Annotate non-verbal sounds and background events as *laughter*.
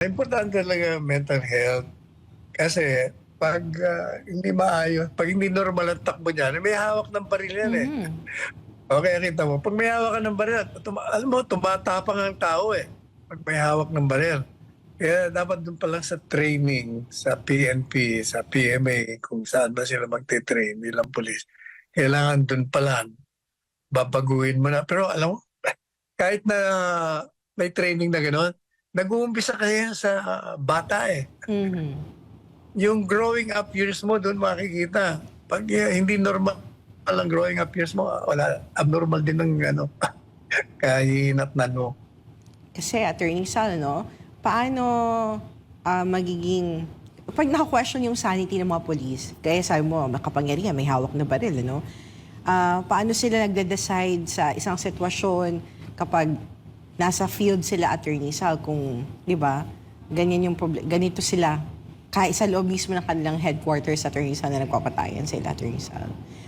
Importante talaga mental health. Kasi pag ah, hindi maayos, pag hindi normal ang takbo niyan, may hawak ng baril yan eh. Mhm. Okay, kita mo. Pag may hawak ka ng baril, tuma- alam mo, tumatapang ang tao eh. Pag may hawak ng baril. Kaya dapat doon pa lang sa training, sa PNP, sa PMA, kung saan ba sila magte-train bilang polis. Kailangan doon pa lang, babaguhin mo na. Pero alam mo, kahit na may training na gano'n, nag-uumpisa kaya sa bata eh. Mhm. Yung growing up years mo doon makikita. Pag eh, hindi normal ang growing up years mo, wala, abnormal din ng ano, *laughs* kahinatnan mo. Kasi Attorney Sal, no, paano ah, magiging pag naka-question yung sanity ng mga police, kaya sabi mo, makapangyarihan, may hawak na baril, ano? Ah, paano sila nagde-decide sa isang sitwasyon kapag nasa field sila, Attorney Sal, kung, di ba, ganyan yung problem, ganito sila, kahit sa loob mismo ng kanilang headquarters, Attorney Sal, na nagpapatayan sila, Attorney Sal.